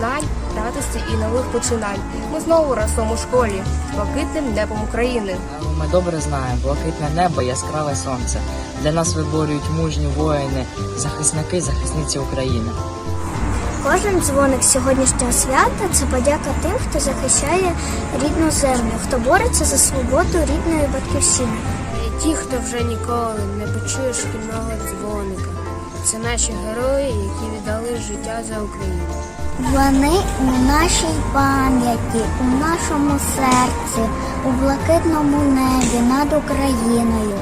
знань, радості і нових починань. Ми знову разом у школі з блакитним небом України. Ми добре знаємо, блакитне небо, яскраве сонце. Для нас виборюють мужні воїни, захисники, захисниці України. Кожен дзвоник сьогоднішнього свята це подяка тим, хто захищає рідну землю, хто бореться за свободу рідної батьківщини. Ті, хто вже ніколи не почує шкільного дзвоника. Це наші герої, які віддали життя за Україну. Вони у нашій пам'яті, у нашому серці, у блакитному небі над Україною.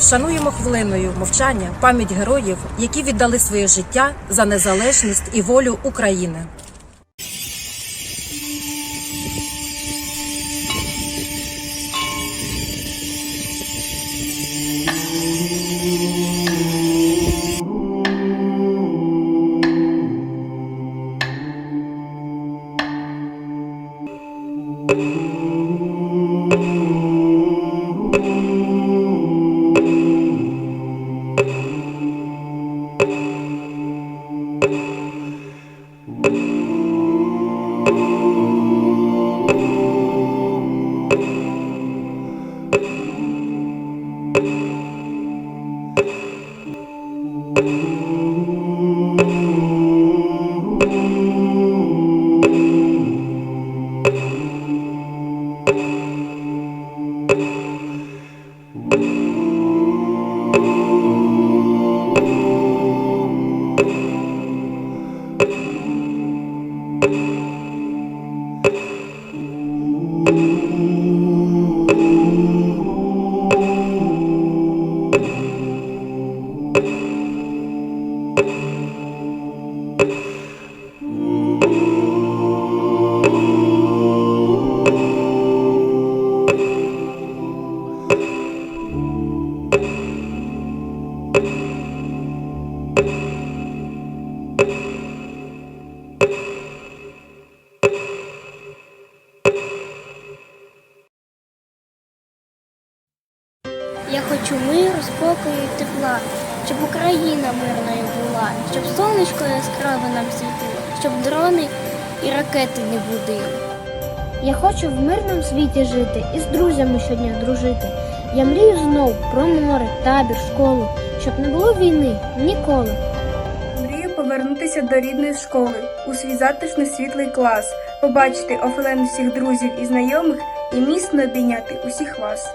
Шануємо хвилиною мовчання пам'ять героїв, які віддали своє життя за незалежність і волю України. Я мирному жити і з друзями щодня дружити. Я мрію знов про море, табір, школу, щоб не було війни ніколи. Мрію повернутися до рідної школи, у свій затишний світлий клас, побачити офелен всіх друзів і знайомих і міцно обійняти усіх вас.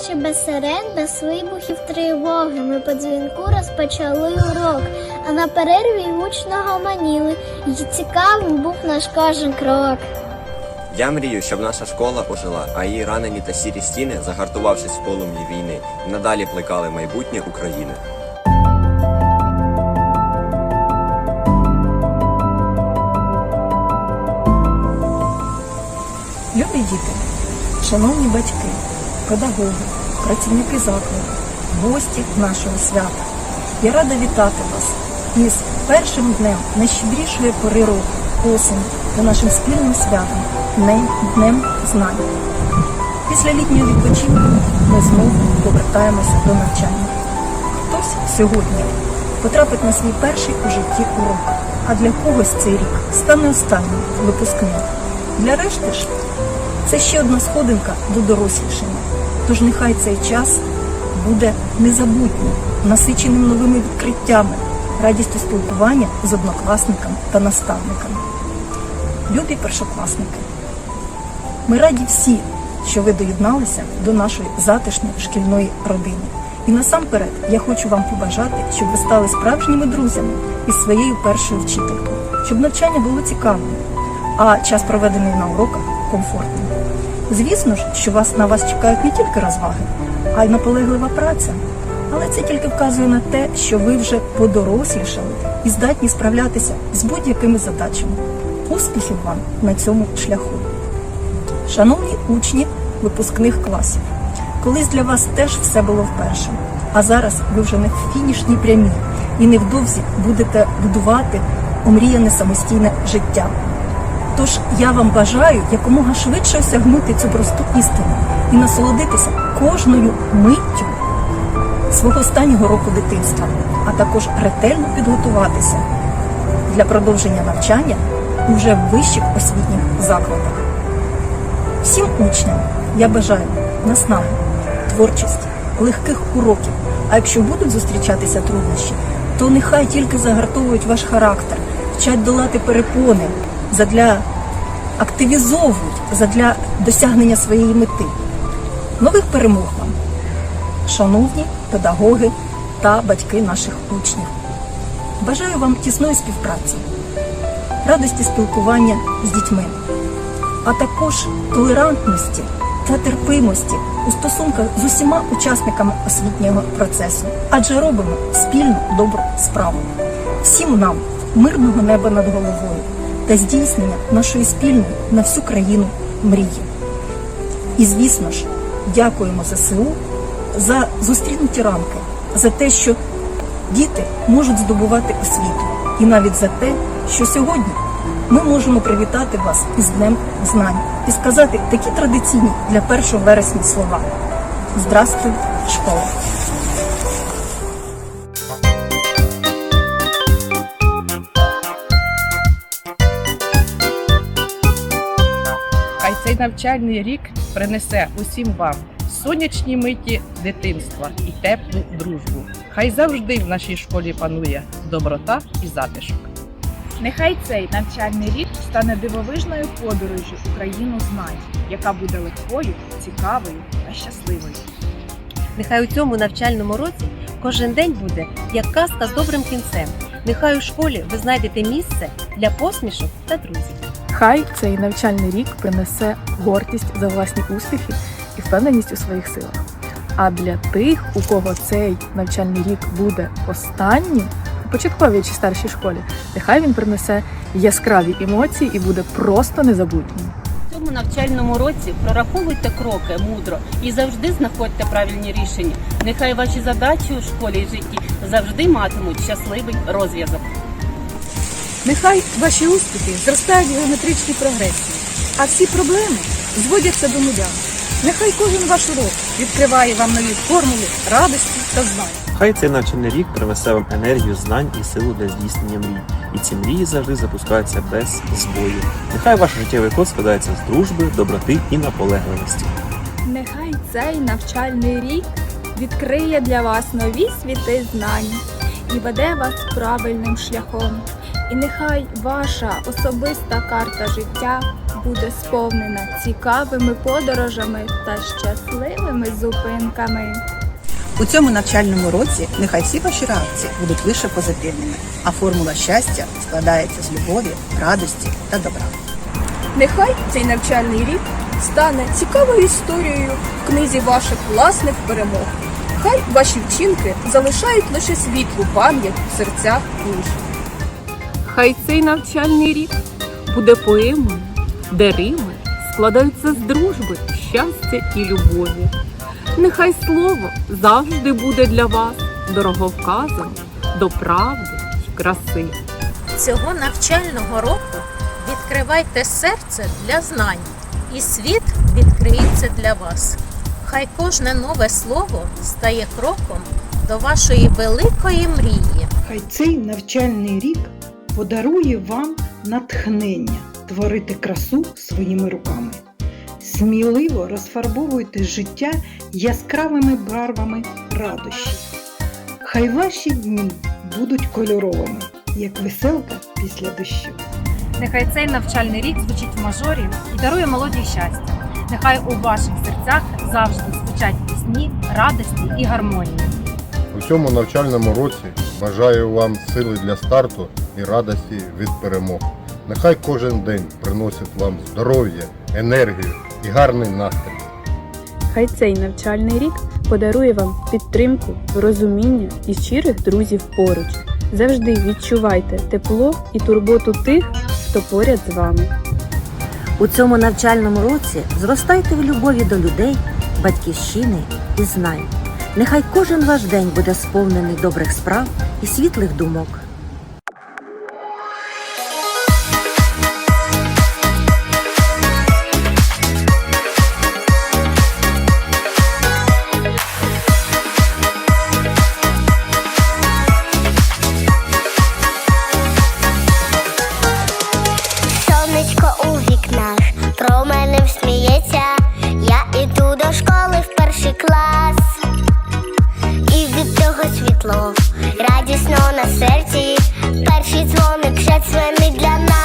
Ще без сирен, без вибухів тривоги ми по дзвінку розпочали урок, а на перерві гучно гомоніли, і цікавим був наш кожен крок. Я мрію, щоб наша школа ожила, а її ранені та сірі стіни, загартувавшись в полум'ї війни, надалі плекали майбутнє України. Любі діти, шановні батьки, педагоги, працівники закладу, гості нашого свята. Я рада вітати вас із першим днем найщедрішої пори року, осені та нашим спільним святом Днем, Днем знань. Після літнього відпочинку ми знову повертаємося до навчання. Хтось сьогодні потрапить на свій перший у житті урок, а для когось цей рік стане останнім випускним. Для решти ж це ще одна сходинка до дорослішання. Тож нехай цей час буде незабутнім, насиченим новими відкриттями, радістю спілкування з однокласниками та наставниками. Любі першокласники, ми раді всі, що ви доєдналися до нашої затишної шкільної родини. І насамперед я хочу вам побажати, щоб ви стали справжніми друзями із своєю першою вчителькою, щоб навчання було цікавим, а час проведений на уроках комфортним. Звісно ж, що вас на вас чекають не тільки розваги, а й наполеглива праця. Але це тільки вказує на те, що ви вже подорослішали і здатні справлятися з будь-якими задачами. Успіхів вам на цьому шляху. Шановні учні випускних класів, колись для вас теж все було вперше, а зараз ви вже в фінішній прямій і невдовзі будете будувати омріяне самостійне життя. Тож я вам бажаю якомога швидше осягнути цю просту істину і насолодитися кожною миттю свого останнього року дитинства, а також ретельно підготуватися для продовження навчання у вже вищих освітніх закладах. Всім учням я бажаю наснаги, творчості, легких уроків. А якщо будуть зустрічатися труднощі, то нехай тільки загартовують ваш характер, вчать долати перепони, задля активізовують задля досягнення своєї мети. Нових перемог вам, шановні педагоги та батьки наших учнів. Бажаю вам тісної співпраці, радості спілкування з дітьми, а також толерантності та терпимості у стосунках з усіма учасниками освітнього процесу, адже робимо спільну добру справу. Всім нам мирного неба над головою та здійснення нашої спільної на всю країну мрії. І звісно ж, дякуємо ЗСУ за зустрінуті рамки, за те, що діти можуть здобувати освіту, і навіть за те, що сьогодні ми можемо привітати вас із Днем знань і сказати такі традиційні для 1 вересня слова. Здравствуй, школа! Хай цей навчальний рік принесе усім вам сонячні миті дитинства і теплу дружбу. Хай завжди в нашій школі панує доброта і затишок. Нехай цей навчальний рік стане дивовижною подорожжю у країну знань, яка буде легкою, цікавою та щасливою. Нехай у цьому навчальному році кожен день буде як казка з добрим кінцем. Нехай у школі ви знайдете місце для посмішок та друзів. Хай цей навчальний рік принесе гордість за власні успіхи і впевненість у своїх силах. А для тих, у кого цей навчальний рік буде останнім, у початковій чи старшій школі, нехай він принесе яскраві емоції і буде просто незабутнім. В цьому навчальному році прораховуйте кроки мудро і завжди знаходьте правильні рішення. Нехай ваші задачі у школі і житті завжди матимуть щасливий розв'язок. Нехай ваші успіхи зростають в геометричній прогресії, а всі проблеми зводяться до нуля. Нехай кожен ваш урок відкриває вам нові формули радості та знань. Хай цей навчальний рік принесе вам енергію знань і силу для здійснення мрій. І ці мрії завжди запускаються без збою. Нехай ваш життєвий код складається з дружби, доброти і наполегливості. Нехай цей навчальний рік відкриє для вас нові світи знань і веде вас правильним шляхом. І нехай ваша особиста карта життя буде сповнена цікавими подорожами та щасливими зупинками. У цьому навчальному році нехай всі ваші реакції будуть лише позитивними, а формула щастя складається з любові, радості та добра. Нехай цей навчальний рік стане цікавою історією в книзі ваших власних перемог. Хай ваші вчинки залишають лише світлу пам'ять в серцях інших. Хай цей навчальний рік буде поемою, де рими складаються з дружби, щастя і любові. Нехай слово завжди буде для вас дороговказом до правди й краси. Цього навчального року відкривайте серце для знань, і світ відкриється для вас. Хай кожне нове слово стає кроком до вашої великої мрії. Хай цей навчальний рік подарує вам натхнення творити красу своїми руками. Сміливо розфарбовуйте життя яскравими барвами радощів. Хай ваші дні будуть кольоровими, як веселка після дощу. Нехай цей навчальний рік звучить в мажорі і дарує молоді щастя. Нехай у ваших серцях завжди звучать пісні, радості і гармонії. У цьому навчальному році бажаю вам сили для старту і радості від перемог. Нехай кожен день приносить вам здоров'я, енергію і гарний настрій. Хай цей навчальний рік подарує вам підтримку, розуміння і щирих друзів поруч. Завжди відчувайте тепло і турботу тих, хто поряд з вами. У цьому навчальному році зростайте в любові до людей, батьківщини і знань. Нехай кожен ваш день буде сповнений добрих справ і світлих думок. До школи в перший клас, і від того світло, радісно на серці. Перший дзвоник вже дзвонить для нас.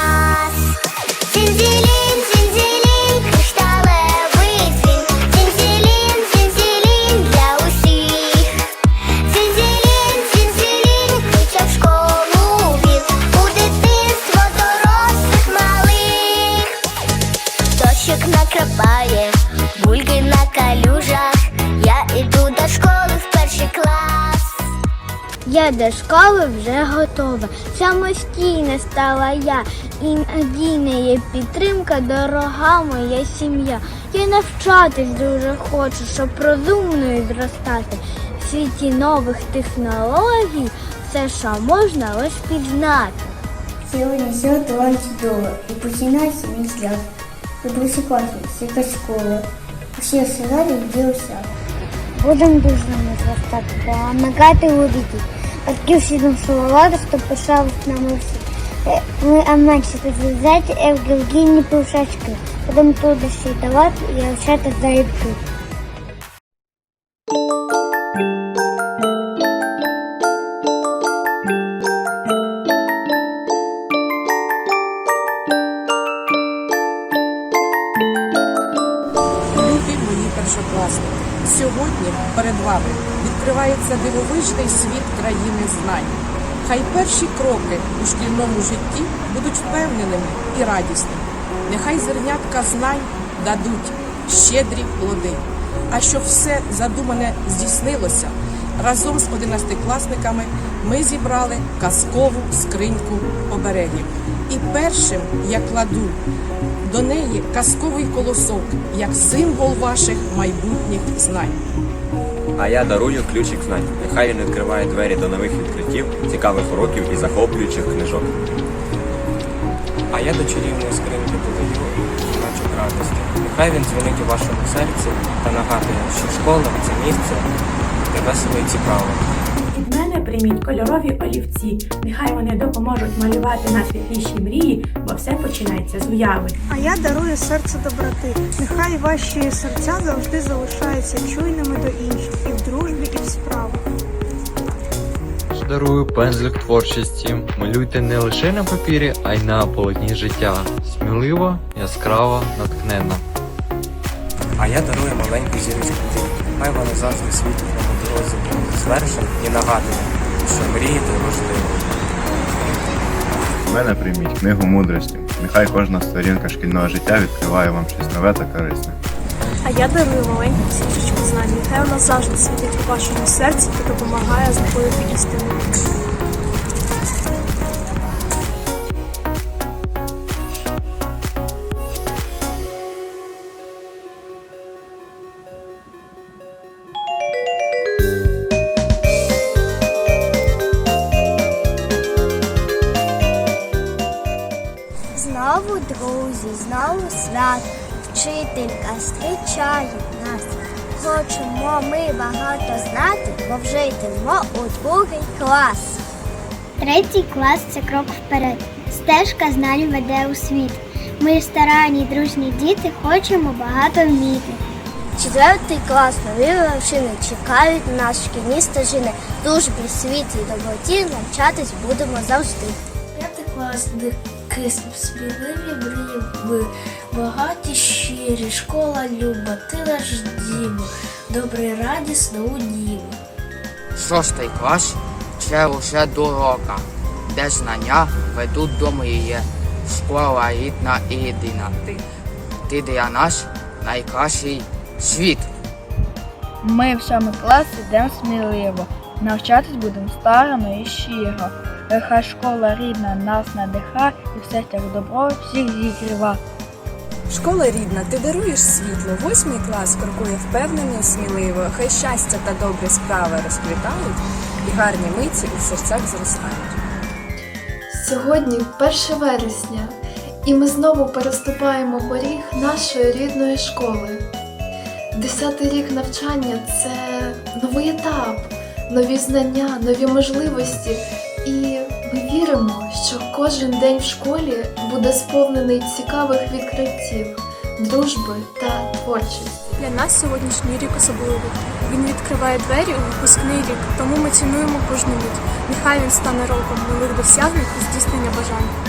Я до школи вже готова. Самостійна стала я, і надійна є підтримка, дорога моя сім'я. Я навчатись дуже хочу, щоб розумною зростати. В світі нових технологій все, що можна лиш пізнати. Сьогодні все талант чудово і починається мій шлях. Другий класі, світа школи. Усі сценарії ділися. Будемо дружними зростати, допомагати у дітей. Всім слова, хто пишав нами всі. Е, Ми аменше підвізати, евгенійні пушачки. Будемо туди давати і лишати зарібки. Любі мої першокласники, сьогодні перед вами відкривається дивовижний світ країни знань. Хай перші кроки у шкільному житті будуть впевненими і радісними. Нехай зернятка знань дадуть щедрі плоди. А щоб все задумане здійснилося, разом з одинадцятикласниками ми зібрали казкову скриньку оберегів. І першим я кладу до неї казковий колосок як символ ваших майбутніх знань. А я дарую ключик знань. Нехай він відкриває двері до нових відкриттів, цікавих уроків і захоплюючих книжок. А я до чарівної скриньки додаю значок радості. Нехай він дзвонить у вашому серці та нагадує, що школа це місце, де весело і цікаво. Прийміть кольорові олівці. Нехай вони допоможуть малювати на світліші мрії, бо все починається з уяви. А я дарую серце доброти. Нехай ваші серця завжди залишаються чуйними до інших і в дружбі, і в справах. Дарую пензлик творчості. Малюйте не лише на папірі, а й на полотні життя. Сміливо, яскраво, натхненно. А я дарую маленьку зірочку. Хай вона завжди світить на дорозі до звершень і нагадує, що мріяти важливо. У мене прийміть книгу мудрості. Нехай кожна сторінка шкільного життя відкриває вам щось нове та корисне. А я дарую маленьку січечку знань. Нехай вона завжди світить у вашому серці та допомагає знаходити істину. Другий клас. Третій клас це крок вперед. Стежка знань веде у світ. Ми старанні, дружні діти, хочемо багато вміти. Четвертий клас нові вершини чекають нас шкільні стежини. Дружбі, світлі, доброті навчатись будемо завжди. П'ятий клас, де кисм сміливі мрії ми, багаті щирі, школа люба, ти наш дім, добре радісно у дім. Шостий клас це лише дорога, де знання ведуть до мрії. Школа рідна і єдина. Ти для нас найкращий світ. Ми в сьомий клас ідемо сміливо, навчатись будемо старано і щиро. Нехай школа рідна нас надиха і в серцях добро всіх зігріва. Школа рідна, ти даруєш світло. Восьмий клас крокує впевнено сміливо. Хай щастя та добрі справи розквітають, і гарні миті у серцях зростають. Сьогодні 1 вересня, і ми знову переступаємо поріг нашої рідної школи. Десятий рік навчання це новий етап, нові знання, нові можливості. І ми віримо, що кожен день в школі буде сповнений цікавих відкриттів, дружби та творчості. Для нас сьогоднішній рік особливий. Він відкриває двері у випускний рік, тому ми цінуємо кожну мить. Нехай він стане роком нових досягнень і здійснення бажань.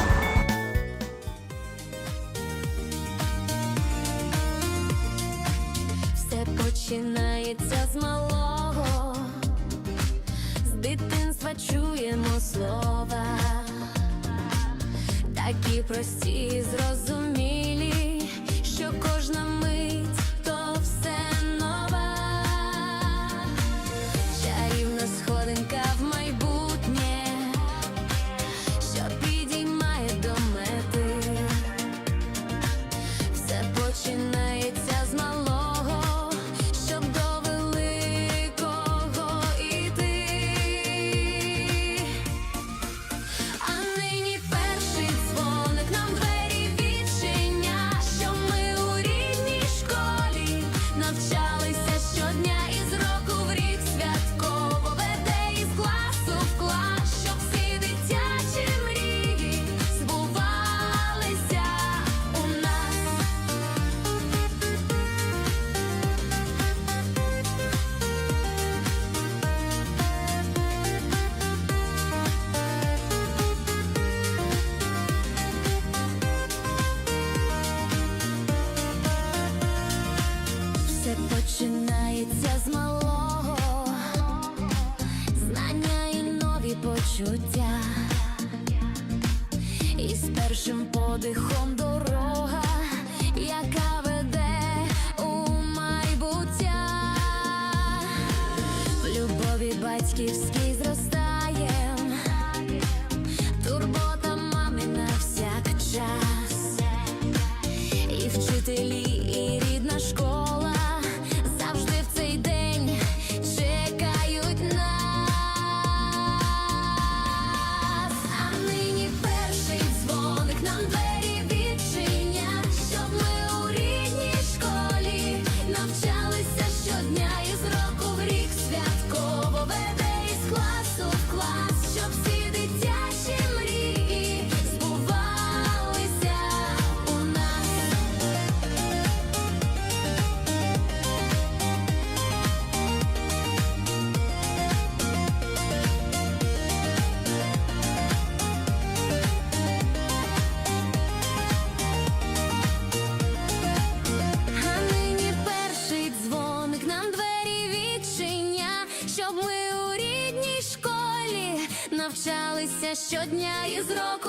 батьківський зростає. щодня і з року.